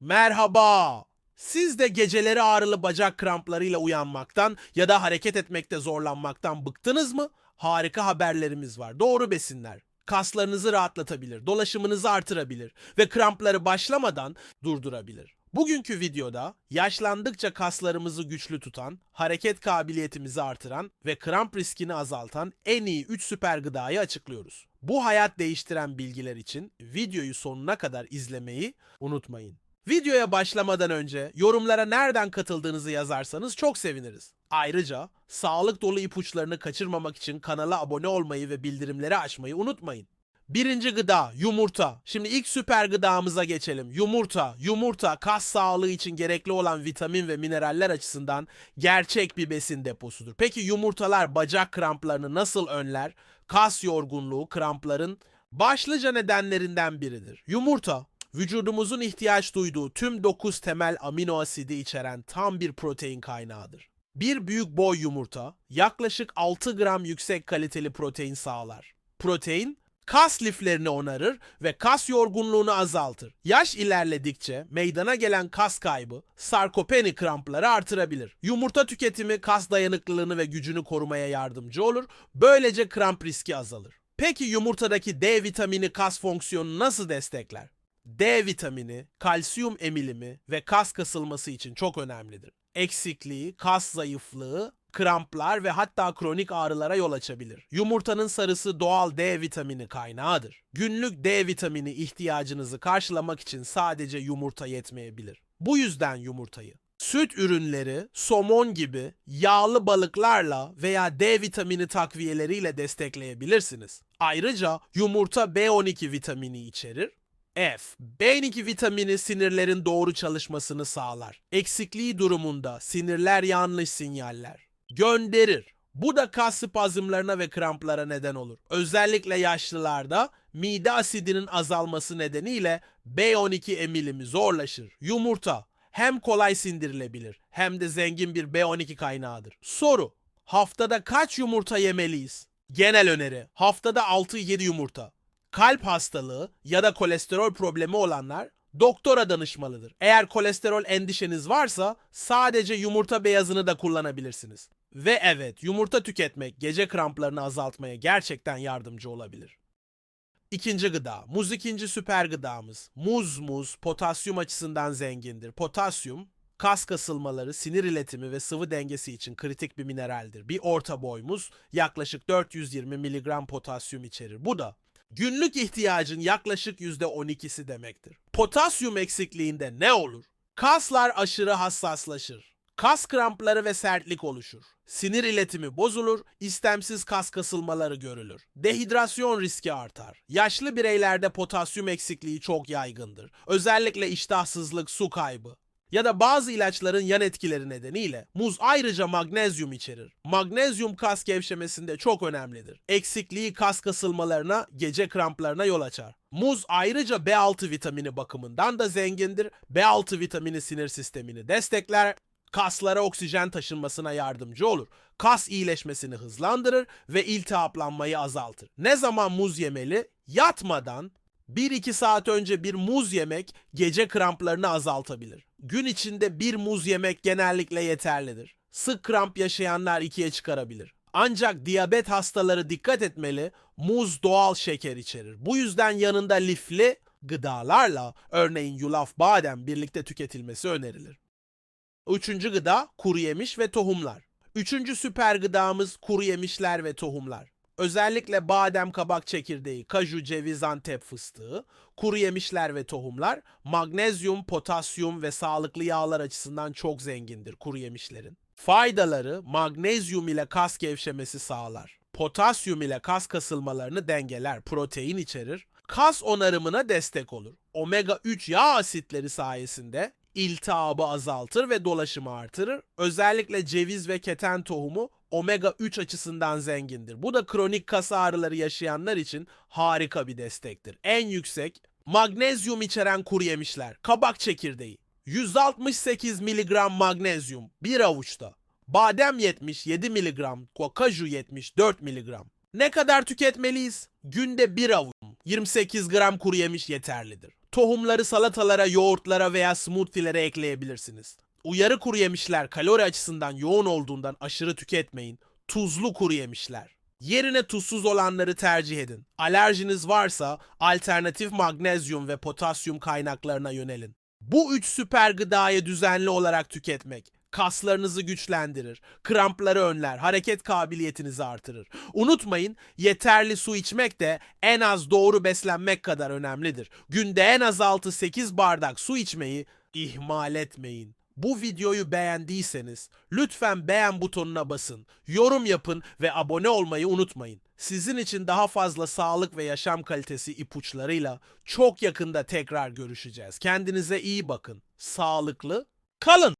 Merhaba. Siz de geceleri ağrılı bacak kramplarıyla uyanmaktan ya da hareket etmekte zorlanmaktan bıktınız mı? Harika haberlerimiz var. Doğru besinler kaslarınızı rahatlatabilir, dolaşımınızı artırabilir ve krampları başlamadan durdurabilir. Bugünkü videoda yaşlandıkça kaslarımızı güçlü tutan, hareket kabiliyetimizi artıran ve kramp riskini azaltan en iyi 3 süper gıdayı açıklıyoruz. Bu hayat değiştiren bilgiler için videoyu sonuna kadar izlemeyi unutmayın. Videoya başlamadan önce yorumlara nereden katıldığınızı yazarsanız çok seviniriz. Ayrıca sağlık dolu ipuçlarını kaçırmamak için kanala abone olmayı ve bildirimleri açmayı unutmayın. Birinci gıda yumurta. Şimdi ilk süper gıdamıza geçelim. Yumurta. Yumurta kas sağlığı için gerekli olan vitamin ve mineraller açısından gerçek bir besin deposudur. Peki yumurtalar bacak kramplarını nasıl önler? Kas yorgunluğu krampların başlıca nedenlerinden biridir. Yumurta vücudumuzun ihtiyaç duyduğu tüm 9 temel amino asidi içeren tam bir protein kaynağıdır. Bir büyük boy yumurta yaklaşık 6 gram yüksek kaliteli protein sağlar. Protein kas liflerini onarır ve kas yorgunluğunu azaltır. Yaş ilerledikçe meydana gelen kas kaybı sarkopeni krampları artırabilir. Yumurta tüketimi kas dayanıklılığını ve gücünü korumaya yardımcı olur. Böylece kramp riski azalır. Peki yumurtadaki D vitamini kas fonksiyonunu nasıl destekler? D vitamini, kalsiyum emilimi ve kas kasılması için çok önemlidir. Eksikliği, kas zayıflığı, kramplar ve hatta kronik ağrılara yol açabilir. Yumurtanın sarısı doğal D vitamini kaynağıdır. Günlük D vitamini ihtiyacınızı karşılamak için sadece yumurta yetmeyebilir. Bu yüzden yumurtayı süt ürünleri, somon gibi yağlı balıklarla veya D vitamini takviyeleriyle destekleyebilirsiniz. Ayrıca yumurta B12 vitamini içerir F. B12 vitamini sinirlerin doğru çalışmasını sağlar. Eksikliği durumunda sinirler yanlış sinyaller gönderir. Bu da kas spazmlarına ve kramplara neden olur. Özellikle yaşlılarda mide asidinin azalması nedeniyle B12 emilimi zorlaşır. Yumurta hem kolay sindirilebilir hem de zengin bir B12 kaynağıdır. Soru: Haftada kaç yumurta yemeliyiz? Genel öneri: Haftada 6-7 yumurta kalp hastalığı ya da kolesterol problemi olanlar doktora danışmalıdır. Eğer kolesterol endişeniz varsa sadece yumurta beyazını da kullanabilirsiniz. Ve evet yumurta tüketmek gece kramplarını azaltmaya gerçekten yardımcı olabilir. İkinci gıda. Muz ikinci süper gıdamız. Muz muz potasyum açısından zengindir. Potasyum kas kasılmaları, sinir iletimi ve sıvı dengesi için kritik bir mineraldir. Bir orta boy muz yaklaşık 420 mg potasyum içerir. Bu da günlük ihtiyacın yaklaşık %12'si demektir. Potasyum eksikliğinde ne olur? Kaslar aşırı hassaslaşır. Kas krampları ve sertlik oluşur. Sinir iletimi bozulur, istemsiz kas kasılmaları görülür. Dehidrasyon riski artar. Yaşlı bireylerde potasyum eksikliği çok yaygındır. Özellikle iştahsızlık, su kaybı ya da bazı ilaçların yan etkileri nedeniyle muz ayrıca magnezyum içerir. Magnezyum kas gevşemesinde çok önemlidir. Eksikliği kas kasılmalarına, gece kramplarına yol açar. Muz ayrıca B6 vitamini bakımından da zengindir. B6 vitamini sinir sistemini destekler, kaslara oksijen taşınmasına yardımcı olur. Kas iyileşmesini hızlandırır ve iltihaplanmayı azaltır. Ne zaman muz yemeli? Yatmadan 1-2 saat önce bir muz yemek gece kramplarını azaltabilir. Gün içinde bir muz yemek genellikle yeterlidir. Sık kramp yaşayanlar ikiye çıkarabilir. Ancak diyabet hastaları dikkat etmeli, muz doğal şeker içerir. Bu yüzden yanında lifli gıdalarla örneğin yulaf, badem birlikte tüketilmesi önerilir. Üçüncü gıda kuru yemiş ve tohumlar. Üçüncü süper gıdamız kuru yemişler ve tohumlar. Özellikle badem, kabak çekirdeği, kaju, ceviz, antep fıstığı, kuru yemişler ve tohumlar magnezyum, potasyum ve sağlıklı yağlar açısından çok zengindir kuru yemişlerin. Faydaları magnezyum ile kas gevşemesi sağlar. Potasyum ile kas kasılmalarını dengeler, protein içerir. Kas onarımına destek olur. Omega 3 yağ asitleri sayesinde iltihabı azaltır ve dolaşımı artırır. Özellikle ceviz ve keten tohumu omega 3 açısından zengindir. Bu da kronik kas ağrıları yaşayanlar için harika bir destektir. En yüksek magnezyum içeren kuru yemişler, kabak çekirdeği, 168 mg magnezyum bir avuçta. Badem 77 mg, kaju 74 mg. Ne kadar tüketmeliyiz? Günde bir avuç 28 gram kuru yemiş yeterlidir. Tohumları salatalara, yoğurtlara veya smoothie'lere ekleyebilirsiniz. Uyarı kuru yemişler kalori açısından yoğun olduğundan aşırı tüketmeyin. Tuzlu kuru yemişler. Yerine tuzsuz olanları tercih edin. Alerjiniz varsa alternatif magnezyum ve potasyum kaynaklarına yönelin. Bu üç süper gıdayı düzenli olarak tüketmek kaslarınızı güçlendirir, krampları önler, hareket kabiliyetinizi artırır. Unutmayın, yeterli su içmek de en az doğru beslenmek kadar önemlidir. Günde en az 6-8 bardak su içmeyi ihmal etmeyin. Bu videoyu beğendiyseniz lütfen beğen butonuna basın, yorum yapın ve abone olmayı unutmayın. Sizin için daha fazla sağlık ve yaşam kalitesi ipuçlarıyla çok yakında tekrar görüşeceğiz. Kendinize iyi bakın. Sağlıklı kalın.